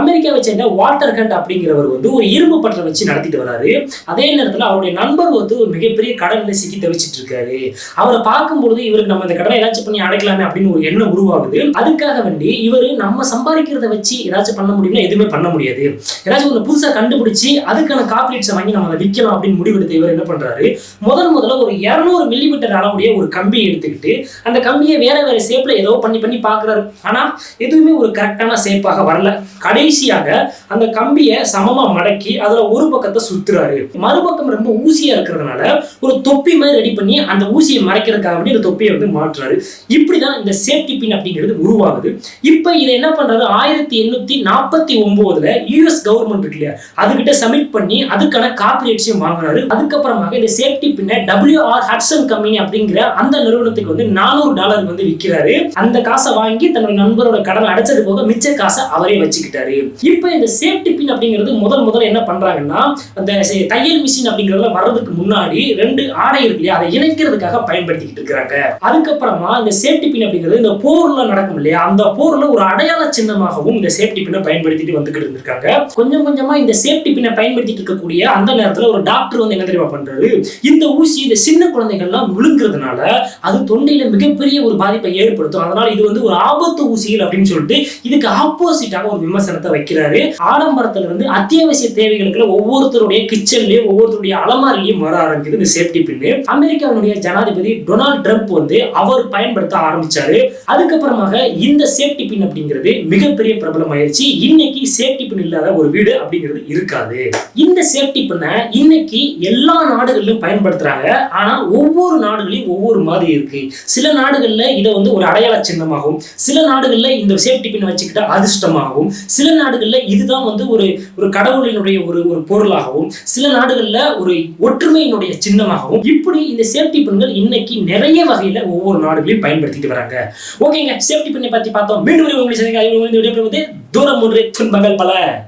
அமெரிக்காவை சேர்ந்த வாட்டர் கண்ட் அப்படிங்கிறவர் வந்து ஒரு இரும்பு பற்ற வச்சு நடத்திட்டு வராரு. அதே நேரத்தில் அவருடைய நண்பர் வந்து ஒரு மிகப்பெரிய கடனில் சிக்கி தவிச்சிட்டு இருக்காரு அவரை பார்க்கும்பொழுது இவருக்கு நம்ம இந்த கடனை ஏதாச்சும் பண்ணி அடைக்கலாமே அப்படின்னு ஒரு எண்ணம் உருவாகுது. அதுக்காக வேண்டி இவர் நம்ம சம்பாதிக்கிறத வச்சு ஏதாச்சும் பண்ண முடியும்னா எதுவுமே பண்ண முடியாது. ஏதாச்சும் ஒன்று புதுசாக கண்டுபிடிச்சு அதுக்கான காப்பீட்ஸை வாங்கி நம்ம அதை விற்கலாம் அப்படின்னு முடிவெடுத்த இவர் என்ன பண்றாரு? முதன் முதல்ல ஒரு இரநூறு மில்லிமீட்டர் அளவுடைய ஒரு கம்பியை எடுத்துக்கிட்டு அந்த கம்பியை வேற வேற ஷேப்ல ஏதோ பண்ணி பண்ணி பார்க்குறாரு. ஆனா எதுவுமே ஒரு கரெக்டான ஷேப்பாக வரல. கடை கடைசியாக அந்த கம்பியை சமமா மடக்கி அதுல ஒரு பக்கத்தை சுத்துறாரு. மறுபக்கம் ரொம்ப ஊசியா இருக்கிறதுனால ஒரு தொப்பி மாதிரி ரெடி பண்ணி அந்த ஊசியை மறைக்கிறதுக்காக வேண்டி இந்த தொப்பியை வந்து மாற்றுறாரு. இப்படிதான் இந்த சேஃப்டி பின் அப்படிங்கிறது உருவாகுது. இப்ப இதை என்ன பண்றாரு? ஆயிரத்தி எண்ணூத்தி நாற்பத்தி ஒன்பதுல யூஎஸ் கவர்மெண்ட் இருக்கு இல்லையா? அதுகிட்ட சப்மிட் பண்ணி அதுக்கான கார்பரேட்ஸையும் வாங்குறாரு. அதுக்கப்புறமாக இந்த சேஃப்டி பின்ன டபிள்யூ ஆர் ஹட்சன் கம்பெனி அப்படிங்கிற அந்த நிறுவனத்துக்கு வந்து நானூறு டாலருக்கு வந்து விற்கிறாரு. அந்த காசை வாங்கி தன்னுடைய நண்பரோட கடன் அடைச்சது போக மிச்ச காசை அவரே வச்சுக்கிட்டாரு. இப்போ இந்த சேஃப்டி பின் அப்படிங்கிறது முதல் முதல்ல என்ன பண்றாங்கன்னா அந்த தையல் மிஷின் அப்படிங்கிறதுல வர்றதுக்கு முன்னாடி ரெண்டு ஆடை இருக்கு இல்லையா? அதை இணைக்கிறதுக்காக பயன்படுத்திக்கிட்டு இருக்கிறாங்க. அதுக்கப்புறமா இந்த சேஃப்டி பின் அப்படிங்கிறது இந்த போர்ல நடக்கும் இல்லையா? அந்த போர்ல ஒரு அடையாள சின்னமாகவும் இந்த சேஃப்டி பின்னை பயன்படுத்திட்டு வந்துகிட்டு இருந்திருக்காங்க. கொஞ்சம் கொஞ்சமா இந்த சேஃப்டி பின்னை பயன்படுத்திட்டு இருக்கக்கூடிய அந்த நேரத்துல ஒரு டாக்டர் வந்து என்ன தெரியுமா பண்றாரு? இந்த ஊசி இந்த சின்ன குழந்தைகள்லாம் விழுங்குறதுனால அது தொண்டையில மிகப்பெரிய ஒரு பாதிப்பை ஏற்படுத்தும். அதனால இது வந்து ஒரு ஆபத்து ஊசிகள் அப்படின்னு சொல்லிட்டு இதுக்கு ஆப்போசிட்டாக ஒரு விமர்சனத்தை வைக்கிறாரு. ஆடம்பரத்துல இருந்து அத்தியாவசிய தேவைகளுக்கு ஒவ்வொருத்தருடைய கிச்சன்லயும் ஒவ்வொருத்தருடைய அலமாரிலையும் வர ஆரம்பிக்குது இந்த சேஃப்டி பின்னு அமெரிக்காவினுடைய ஜனாதிபதி டொனால்ட் ட்ரம்ப் வந்து அவர் பயன்படுத்த ஆரம்பிச்சாரு. அதுக்கப்புறமாக இந்த சேஃப்டி பின் அப்படிங்கிறது மிகப்பெரிய பிரபலம் ஆயிருச்சு இன்னைக்கு சேஃப்டி பின் இல்லாத ஒரு வீடு அப்படிங்கிறது இருக்காது. இந்த சேஃப்டி பின்ன இன்னைக்கு எல்லா நாடுகளிலும் பயன்படுத்துறாங்க. ஆனா ஒவ்வொரு நாடுகளையும் ஒவ்வொரு மாதிரி இருக்கு. சில நாடுகள்ல இதை வந்து ஒரு அடையாள சின்னமாகவும் சில நாடுகள்ல இந்த சேஃப்டி பின் வச்சுக்கிட்டா அதிர்ஷ்டமாகவும் சில நாடுகள்ல இதுதான் வந்து ஒரு ஒரு கடவுளினுடைய ஒரு ஒரு பொருளாகவும் சில நாடுகள்ல ஒரு ஒற்றுமையினுடைய சின்னமாகவும் இப்படி இந்த சேஃப்டி பின்கள் இன்னைக்கு நிறைய வகையில ஒவ்வொரு நாடுகளையும் பயன்படுத்திட்டு வராங்க. ஓகேங்க சேஃப்டி பின்னை பத்தி பார்த்தோம். மீண்டும் ஒரு உங்களை தூரம் ஒன்று துன்பங்கள் பல.